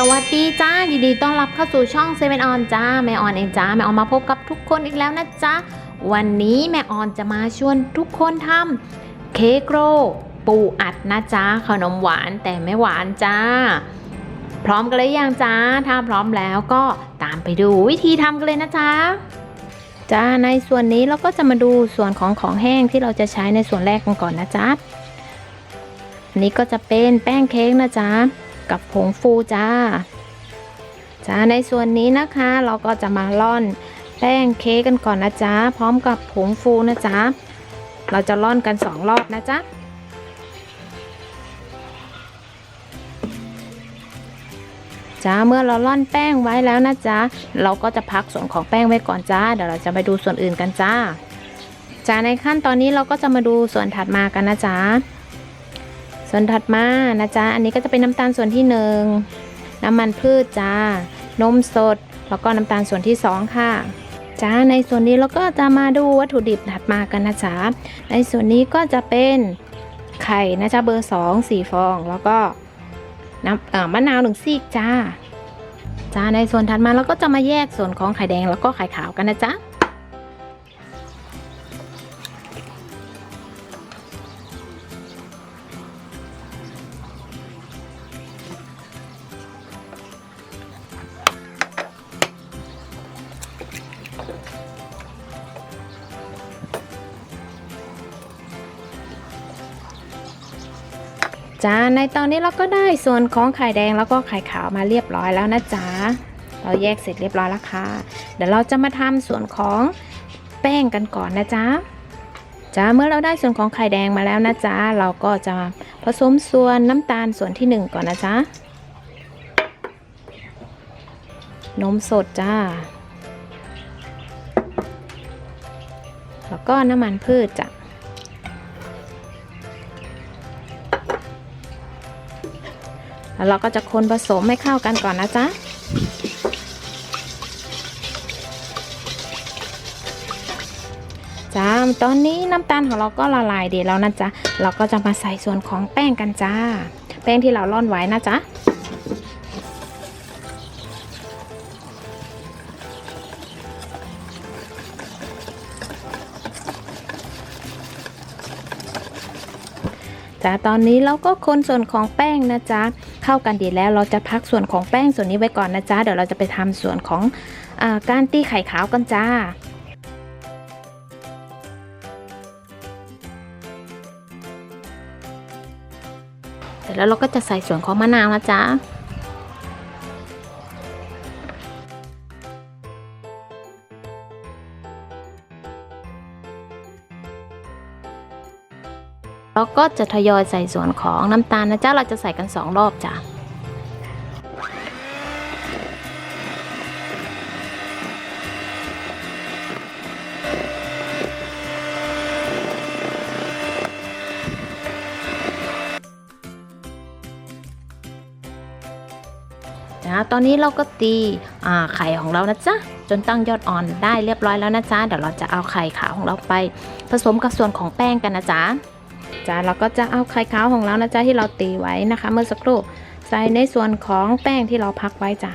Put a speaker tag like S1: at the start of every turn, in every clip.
S1: สวัสดีจ้ายินดีต้อนรับเข้าสู่ช่องเซเว่นออนจ้าแม่ออนเองจ้าแม่ออนมาพบกับทุกคนอีกแล้วนะจ๊ะวันนี้แม่ออนจะมาชวนทุกคนทำเค้กโรปูอัดนะจ๊ะขนมหวานแต่ไม่หวานจ้า พร้อมกันเลยยังจ้าถ้าพร้อมแล้วก็ตามไปดูวิธีทำกันเลยนะจ๊ะจ้าในส่วนนี้เราก็จะมาดูส่วนของของแห้งที่เราจะใช้ในส่วนแรกกันก่อนนะจ๊ะอันนี้ก็จะเป็นแป้งเค้กนะจ๊ะ กับผงฟูจ้าจ้าในส่วนนี้นะคะเราก็จะมาร่อนแป้งเค้กกันก่อนนะจ๊ะพร้อมกับผงฟูนะจ๊ะเราจะร่อนกันสองรอบนะจ๊ะจ้าเมื่อเราร่อนแป้งไว้แล้วนะจ๊ะเราก็จะพักส่วนของแป้งไว้ก่อนจ้าเดี๋ยวเราจะไปดูส่วนอื่นกันจ้าจ้าในขั้นตอนนี้เราก็จะมาดูส่วนถัดมากันนะจ๊ะ ส่วนถัดมานะจ๊ะ อันนี้ก็จะเป็นน้ำตาลส่วนที่หนึ่งน้ำมันพืชจ้านมสด แล้วก็น้ำตาลส่วนที่สองค่ะจ้าในส่วนนี้เราก็จะมาดูวัตถุดิบถัดมากันนะจ๊ะ ในส่วนนี้ก็จะเป็นไข่นะจ๊ะเบอร์สองสี่ฟอง แล้วก็น้ำมะนาวหนึ่งซีกจ้าจ้าในส่วนถัดมาเราก็จะมาแยกส่วนของไข่แดงแล้วก็ไข่ขาวกันนะจ๊ะ จ้าในตอนนี้เราก็ได้ส่วนของไข่แดงแล้วก็ไข่ขาวมาเรียบร้อยแล้วนะจ๊ะเราแยกเสร็จเรียบร้อยแล้วค่ะ เดี๋ยวเราจะมาทำส่วนของแป้งกันก่อนนะจ๊ะจ้าเมื่อเราได้ส่วนของไข่แดงมาแล้วนะจ๊ะเราก็จะผสมส่วนน้ำตาลส่วนที่หนึ่งก่อนนะจ๊ะนมสดจ้า แล้วก็น้ำมันพืชจ้ะแล้วเราก็จะคนผสมให้เข้ากันก่อนนะจ๊ะจ้าตอนนี้น้ำตาลของเราก็ละลายดีแล้วนะจ๊ะ เราก็จะมาใส่ส่วนของแป้งกันจ้า แป้งที่เราร่อนไว้นะจ๊ะ จ้าตอนนี้เราก็คนส่วนของแป้งนะจ๊ะเข้ากันดีแล้วเราจะพักส่วนของแป้งส่วนนี้ไว้ก่อนนะจ๊ะเดี๋ยวเราจะไปทำส่วนของอการตีไข่ขาวกันจ้าเสร็จแล้วเราก็จะใส่ส่วนของมะนาวนะจ๊ะ ก็จะทยอยใส่ส่วนของน้ำตาลนะจ๊ะเราจะใส่กันสองรอบจ้ะจ้าตอนนี้เราก็ตีไข่ของเรานะจ๊ะ จนตั้งยอดอ่อนได้เรียบร้อยแล้วนะจ๊ะ เดี๋ยวเราจะเอาไข่ขาวของเราไป ผสมกับส่วนของแป้งกันนะจ๊ะ จ้าเราก็จะเอาไข่ขาวของเรานะจ๊ะที่เราตีไว้นะคะ เมื่อสักครู่ใส่ในส่วนของแป้งที่เราพักไว้จ้ะ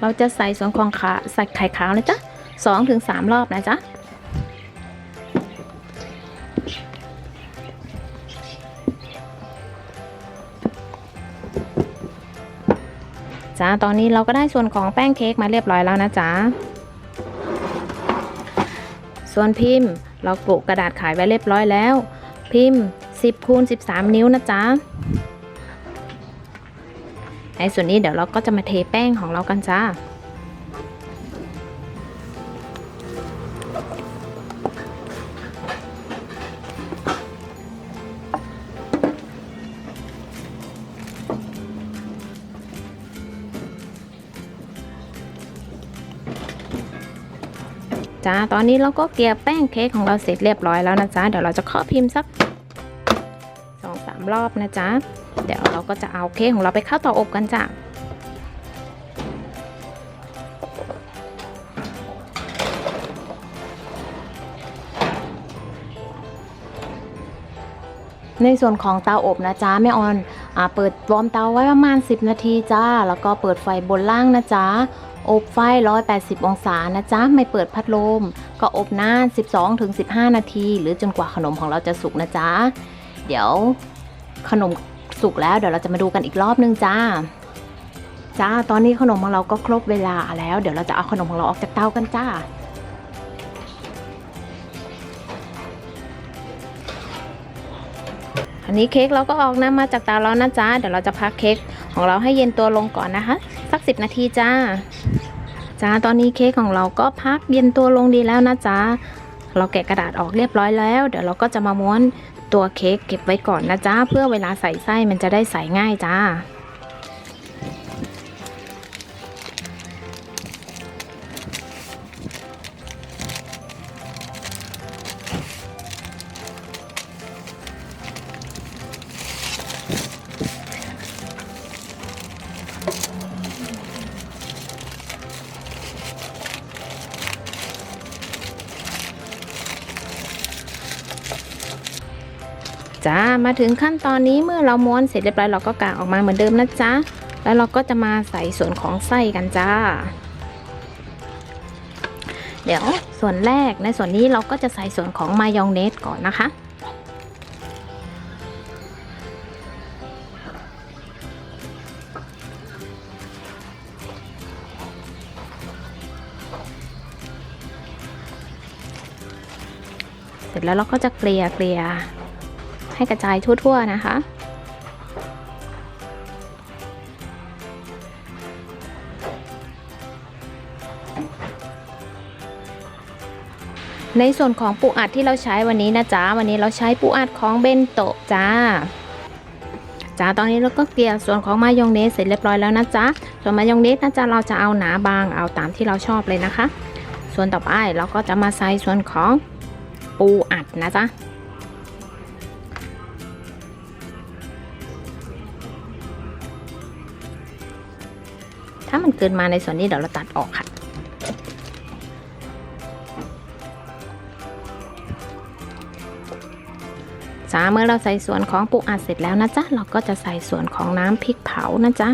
S1: เราจะใส่ส่วนของขาใส่ไข่ขาวนะจ๊ะสองถึงสามรอบนะจ๊ะ จ๊ะ ตอนนี้เราก็ได้ส่วนของแป้งเค้กมาเรียบร้อยแล้วนะจ๊ะ ส่วนพิมพ์เรากลุกระดาษขายไว้เรียบร้อยแล้ว พิมพ์ 10คูณ13 นิ้วนะจ๊ะ ในส่วนนี้เดี๋ยวเราก็จะมาเทแป้งของเรากันจ้า จ้าตอนนี้เราก็เกลี่ยแป้งเค้กของเราเสร็จเรียบร้อยแล้วนะจ้าเดี๋ยวเราจะเคาะพิมพ์สักสองสามรอบนะจ้าเดี๋ยวเราก็จะเอาเค้กของเราไปเข้าเตาอบกันจ้าในส่วนของเตาอบนะจ๊ะแม่ออนอเปิดวอร์มเตาไว้ประมาณ 10 นาทีจ้า แล้วก็เปิดไฟบนล่างนะจ๊ะ อบไฟ 180 องศานะจ๊ะ ไม่เปิดพัดลม ก็อบนาน 12-15 นาที หรือจนกว่าขนมของเราจะสุกนะจ๊ะ เดี๋ยวขนมสุกแล้วเดี๋ยวเราจะมาดูกันอีกรอบนึงจ้า จ้า ตอนนี้ขนมของเราก็ครบเวลาแล้ว เดี๋ยวเราจะเอาขนมของเราออกจากเตากันจ้าอันนี้เค้กเราก็ออกน้ำมาจากเตาแล้วนะจ๊ะ เดี๋ยวเราจะพักเค้กของเราให้เย็นตัวลงก่อนนะคะ สักสินาทีจ้าจ้าตอนนี้เค้กของเราก็พักเย็นตัวลงดีแล้วนะจ้าเราแกะกระดาษออกเรียบร้อยแล้ว เดี๋ยวเราก็จะมาม้วนตัวเค้กเก็บไว้ก่อนนะจ้าเพื่อเวลาใส่ไส้มันจะได้ใส่ง่ายจ้า จ้ามาถึงขั้นตอนนี้เมื่อเราม้วนเสร็จเรียบร้อยเราก็กางออกมาเหมือนเดิมนะจ๊ะแล้วเราก็จะมาใส่ส่วนของไส้กันจ้า เดี๋ยวส่วนแรกในส่วนนี้เราก็จะใส่ส่วนของมายองเนสก่อนนะคะเสร็จแล้วเราก็จะเกลี่ยเกลี่ย ให้กระจายทั่ว ๆ นะคะ ในส่วนของปูอัดที่เราใช้วันนี้นะจ๊ะ วันนี้เราใช้ปูอัดของเบนโตะจ้าจ้าตอนนี้เราก็เกลี่ยส่วนของมายองเนสเสร็จเรียบร้อยแล้วนะจ๊ะ ส่วนมายองเนสนะจ๊ะเราจะเอาหนาบางเอาตามที่เราชอบเลยนะคะ ส่วนต่อไปเราก็จะมาใส่ส่วนของปูอัดนะจ๊ะ ถ้ามันเกินมาในส่วนนี้เดี๋ยวเราตัดออกค่ะ สาเมื่อเราใส่ส่วนของปูอัดเสร็จแล้วนะจ๊ะ เราก็จะใส่ส่วนของน้ำพริกเผานะจ๊ะ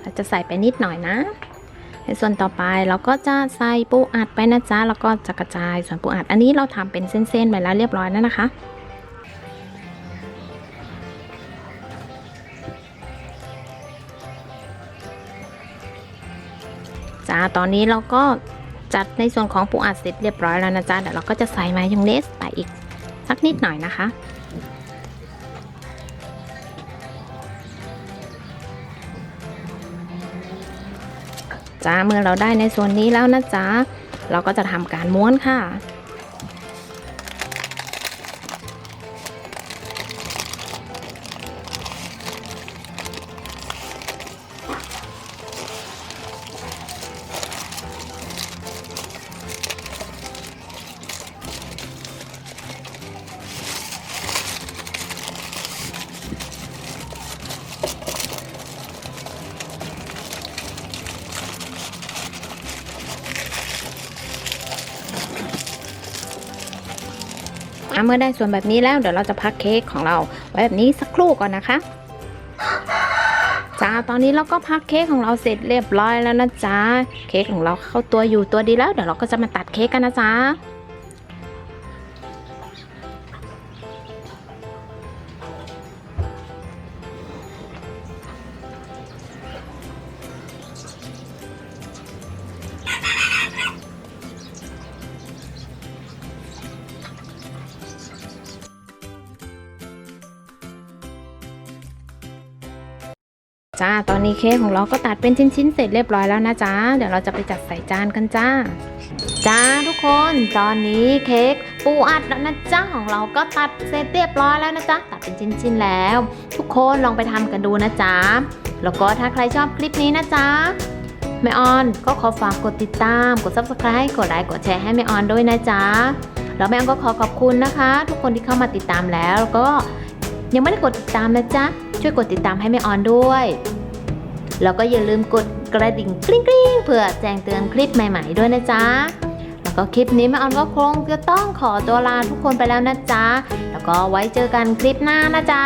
S1: เราจะใส่ไปนิดหน่อยนะ ในส่วนต่อไปเราก็จะใส่ปูอัดไปนะจ๊ะแล้วก็จะกระจายส่วนปูอัดอันนี้เราทำเป็นเส้นๆไปแล้วเรียบร้อยแล้วนะคะจ้าตอนนี้เราก็จัดในส่วนของปูอัดเสร็จเรียบร้อยแล้วนะจ๊ะเดี๋ยวเราก็จะใส่มายองเนสไปอีกสักนิดหน่อยนะคะ จ้าเมื่อเราได้ในส่วนนี้แล้วนะจ๊ะเราก็จะทำการม้วนค่ะ เมื่อได้ส่วนแบบนี้แล้วเดี๋ยวเราจะพักเค้กของเราไว้แบบนี้สักครู่ก่อนนะคะจ้าตอนนี้เราก็พักเค้กของเราเสร็จเรียบร้อยแล้วนะจ๊ะ เค้กของเราเข้าตัวอยู่ตัวดีแล้ว เดี๋ยวเราก็จะมาตัดเค้กกันนะจ๊ะ จ้า ตอนนี้เค้กของเราก็ตัดเป็นชิ้นๆ เสร็จเรียบร้อยแล้วนะจ๊ะเดี๋ยวเราจะไปจัดใส่จานกันจ้า จ้าทุกคน ตอนนี้เค้กปูอัดแล้วนะจ๊ะของเราก็ตัดเสร็จเรียบร้อยแล้วนะจ๊ะตัดเป็นชิ้นๆ แล้ว ทุกคนลองไปทำกันดูนะจ๊ะแล้วก็ถ้าใครชอบคลิปนี้นะจ๊ะแม่ออนก็ขอฝากกดติดตาม กด subscribe กดไลค์ กดแชร์ให้แม่ออนด้วยนะจ๊ะ แล้วแม่ออนก็ขอขอบคุณนะคะ ทุกคนที่เข้ามาติดตามแล้ว แล้วก็ยังไม่ได้กดติดตามนะจ๊ะ ช่วยกดติดตามให้แม่ออนด้วย แล้วก็อย่าลืมกดกระดิ่งกริ๊งกริ๊งเพื่อแจ้งเตือนคลิปใหม่ๆด้วยนะจ๊ะ แล้วก็คลิปนี้แม่ออนก็คงจะต้องขอตัวลาทุกคนไปแล้วนะจ๊ะ แล้วก็ไว้เจอกันคลิปหน้านะจ๊ะ